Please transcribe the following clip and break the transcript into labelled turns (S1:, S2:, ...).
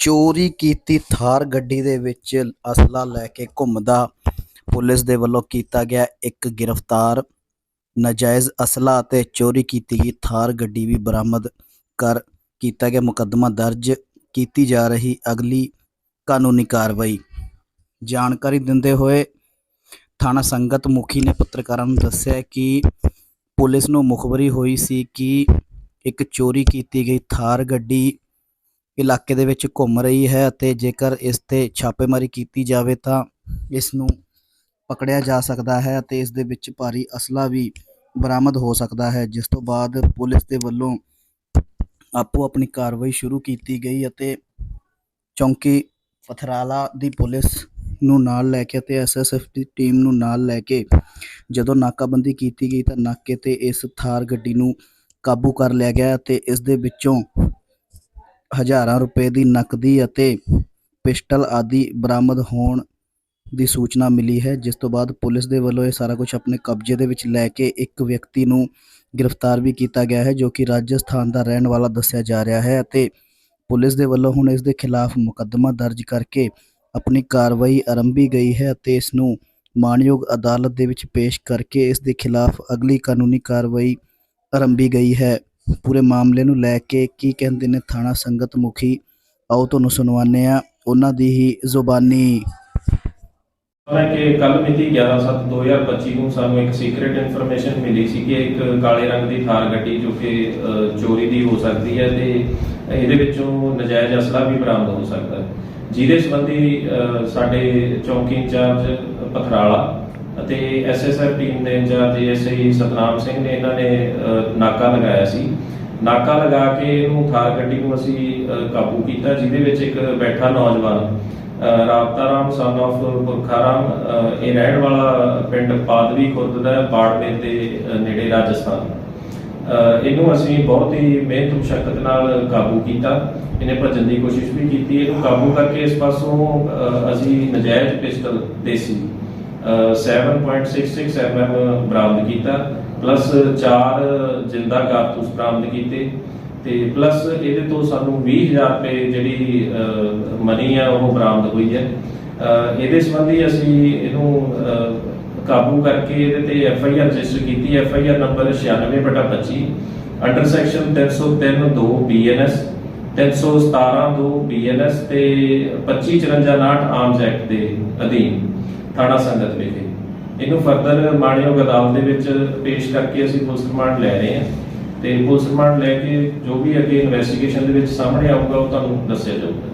S1: ਚੋਰੀ ਕੀਤੀ ਥਾਰ ਗੱਡੀ ਦੇ ਵਿੱਚ ਅਸਲਾ ਲੈ ਕੇ ਘੁੰਮਦਾ ਪੁਲਿਸ ਦੇ ਵੱਲੋਂ ਕੀਤਾ ਗਿਆ ਇੱਕ ਗ੍ਰਿਫਤਾਰ। ਨਾਜਾਇਜ਼ ਅਸਲਾ ਅਤੇ ਚੋਰੀ ਕੀਤੀ ਗਈ ਥਾਰ ਗੱਡੀ ਵੀ ਬਰਾਮਦ ਕਰ ਕੀਤਾ ਗਿਆ। ਮੁਕੱਦਮਾ ਦਰਜ ਕੀਤੀ ਜਾ ਰਹੀ ਅਗਲੀ ਕਾਨੂੰਨੀ ਕਾਰਵਾਈ। ਜਾਣਕਾਰੀ ਦਿੰਦੇ ਹੋਏ ਥਾਣਾ ਸੰਗਤ ਮੁਖੀ ਨੇ ਪੱਤਰਕਾਰਾਂ ਨੂੰ ਦੱਸਿਆ ਕਿ ਪੁਲਿਸ ਨੂੰ ਮੁਖਬਰੀ ਹੋਈ ਸੀ ਕਿ ਇੱਕ ਚੋਰੀ ਕੀਤੀ ਗਈ ਥਾਰ ਗੱਡੀ ਇਲਾਕੇ ਦੇ ਵਿੱਚ ਘੁੰਮ ਰਹੀ ਹੈ ਅਤੇ ਜੇਕਰ ਇਸ ਤੇ ਛਾਪੇਮਾਰੀ ਕੀਤੀ ਜਾਵੇ ਤਾਂ ਇਸ ਨੂੰ ਪਕੜਿਆ ਜਾ ਸਕਦਾ ਹੈ ਅਤੇ ਇਸ ਦੇ ਵਿੱਚ ਭਾਰੀ ਅਸਲਾ ਵੀ ਬਰਾਮਦ ਹੋ ਸਕਦਾ ਹੈ, ਜਿਸ ਤੋਂ ਬਾਅਦ ਪੁਲਿਸ ਦੇ ਵੱਲੋਂ ਆਪੋ ਆਪਣੀ ਕਾਰਵਾਈ ਸ਼ੁਰੂ ਕੀਤੀ ਗਈ ਅਤੇ ਚੌਂਕੀ ਪਥਰਾਲਾ ਦੀ ਪੁਲਿਸ ਨੂੰ ਨਾਲ ਲੈ ਕੇ ਅਤੇ ਐਸਐਸਐਫ ਦੀ ਟੀਮ ਨੂੰ ਨਾਲ ਲੈ ਕੇ ਜਦੋਂ ਨਾਕਾਬੰਦੀ ਕੀਤੀ ਗਈ ਤਾਂ ਨਾਕੇ ਤੇ ਇਸ ਥਾਰ ਗੱਡੀ ਨੂੰ ਕਾਬੂ ਕਰ ਲਿਆ ਗਿਆ ਅਤੇ ਇਸ ਦੇ ਵਿੱਚੋਂ ਹਜ਼ਾਰਾਂ ਰੁਪਏ ਦੀ ਨਕਦੀ ਅਤੇ ਪਿਸਟਲ ਆਦਿ ਬਰਾਮਦ ਹੋਣ ਦੀ ਸੂਚਨਾ ਮਿਲੀ ਹੈ, ਜਿਸ ਤੋਂ ਬਾਅਦ ਪੁਲਿਸ ਦੇ ਵੱਲੋਂ ਇਹ ਸਾਰਾ ਕੁਝ ਆਪਣੇ ਕਬਜ਼ੇ ਦੇ ਵਿੱਚ ਲੈ ਕੇ ਇੱਕ ਵਿਅਕਤੀ ਨੂੰ ਗ੍ਰਿਫਤਾਰ ਵੀ ਕੀਤਾ ਗਿਆ ਹੈ, ਜੋ ਕਿ ਰਾਜਸਥਾਨ ਦਾ ਰਹਿਣ ਵਾਲਾ ਦੱਸਿਆ ਜਾ ਰਿਹਾ ਹੈ ਅਤੇ ਪੁਲਿਸ ਦੇ ਵੱਲੋਂ ਹੁਣ ਇਸ ਦੇ ਖਿਲਾਫ ਮੁਕੱਦਮਾ ਦਰਜ ਕਰਕੇ ਆਪਣੀ ਕਾਰਵਾਈ ਆਰੰਭੀ ਗਈ ਹੈ ਅਤੇ ਇਸ ਨੂੰ ਮਾਣਯੋਗ ਅਦਾਲਤ ਦੇ ਵਿੱਚ ਪੇਸ਼ ਕਰਕੇ ਇਸ ਦੇ ਖਿਲਾਫ ਅਗਲੀ ਕਾਨੂੰਨੀ ਕਾਰਵਾਈ ਆਰੰਭੀ ਗਈ ਹੈ। ਪੂਰੇ ਮਾਮਲੇ ਨੂੰ ਲੈ ਕੇ ਕੀ ਕਹਿੰਦੇ ਨੇ ਥਾਣਾ ਸੰਗਤ ਮੁਖੀ, ਆਓ ਤੁਹਾਨੂੰ ਸੁਣਵਾਉਂਦੇ ਆ ਉਹਨਾਂ ਦੀ ਹੀ ਜ਼ੁਬਾਨੀ।
S2: ਹੈ ਕਿ ਕੱਲ ਮਿਤੀ 11/7/2025 ਨੂੰ ਸਾਨੂੰ ਇੱਕ ਸੀਕ੍ਰੀਟ ਇਨਫੋਰਮੇਸ਼ਨ ਮਿਲੀ ਸੀ ਕਿ ਇੱਕ ਕਾਲੇ ਰੰਗ ਦੀ ਥਾਰ ਗੱਡੀ ਜੋ ਕਿ ਚੋਰੀ ਦੀ ਹੋ ਸਕਦੀ ਹੈ ਤੇ ਇਹਦੇ ਵਿੱਚੋਂ ਨਜਾਇਜ਼ ਅਸਲਾ ਵੀ ਬਰਾਮਦ ਹੋ ਸਕਦਾ ਹੈ। ਜਿਹਦੇ ਸੰਬੰਧੀ ਸਾਡੇ ਚੌਕੀ ਇੰਚਾਰਜ ਪਥਰਾਲਾ ਅਤੇ ਐਸਐਸਐਫ ਟੀਮ ਦੇ ਇੰਚਾਰਜ ਐਸਆਈ ਸਤਨਾਮ ਸਿੰਘ ਨੇ ਇਹਨਾਂ ਨੇ ਨਾਕਾ ਲਗਾਇਆ ਸੀ। ਨਾਕਾ ਲਗਾ ਕੇ ਇਹਨੂੰ ਥਾਰ ਗੱਡੀ ਨੂੰ ਅਸੀਂ ਕਾਬੂ ਕੀਤਾ ਜਿਹਦੇ ਵਿੱਚ ਇੱਕ ਬੈਠਾ ਨੌਜਵਾਨ ਅ, ਸਨ of ਪੁਰਖਾਰਾਮ ਇਹ ਰਹਿਣ ਵਾਲਾ ਪਿੰਡ ਪਾਦਵੀ ਖੁਰਦ ਦਾ ਹੈ, ਦੇ ਨੇੜੇ ਰਾਜਸਥਾਨ। ਇਹਨੂੰ ਅਸੀਂ ਬਹੁਤ ਹੀ ਮਿਹਨਤ ਮੁਸ਼ਕਲ ਨਾਲ ਕਾਬੂ ਕੀਤਾ। ਇਹਨੇ ਭੱਜਣ ਦੀ ਕੋਸ਼ਿਸ਼ ਵੀ ਕੀਤੀ। ਇਹਨੂੰ ਕਾਬੂ ਕਰਕੇ ਇਸ ਪਾਸੋਂ ਅਸੀਂ ਨਜਾਇਜ਼ ਪਿਸਟਲ ਦੇਸੀ। ਅ, 7.66 mm ਬਰਾਮਦ ਕੀਤਾ ਪਲੱਸ 4 ਜਿੰਦਾ ਕਾਰਤੂਸ ਬਰਾਮਦ ਕੀਤੇ, ਤੇ ਪਲੱਸ ਇਹਦੇ ਤੋਂ ਸਾਨੂੰ 20000 ਰੁਪਏ ਜਿਹੜੀ ਮਨੀ ਆ, ਉਹ ਬਰਾਮਦ ਹੋਈ ਹੈ। ਇਹਦੇ ਸੰਬੰਧੀ ਅਸੀਂ ਇਹਨੂੰ ਕਾਬੂ ਕਰਕੇ ਇਹਦੇ ਤੇ ਐਫ ਆਈ ਆਰ ਰਜਿਸਟਰ ਕੀਤੀ। F I R number 96/25 under section 303 2 BNS 317 2 BNS ਤੇ 2554 ਆਰਮਸ ਐਕਟ ਦੇ ਅਧੀਨ ਥਾਣਾ ਸੰਗਤ ਵਿਖੇ। ਇਹਨੂੰ ਫਰਦਰ ਮਾਣਯੋਗ ਅਦਾਲਤ ਦੇ ਵਿੱਚ ਪੇਸ਼ ਕਰਕੇ ਅਸੀਂ ਪੁਲਿਸ ਰਿਮਾਂਡ ਲੈ ਰਹੇ ਹਾਂ ਤੇ ਪੁਲਿਸ ਰਿਮਾਂਡ ਲੈ ਕੇ ਜੋ ਵੀ ਅੱਗੇ ਇਨਵੈਸਟੀਗੇਸ਼ਨ ਦੇ ਵਿੱਚ ਸਾਹਮਣੇ ਆਊਗਾ ਉਹ ਤੁਹਾਨੂੰ ਦੱਸਿਆ ਜਾਊਗਾ।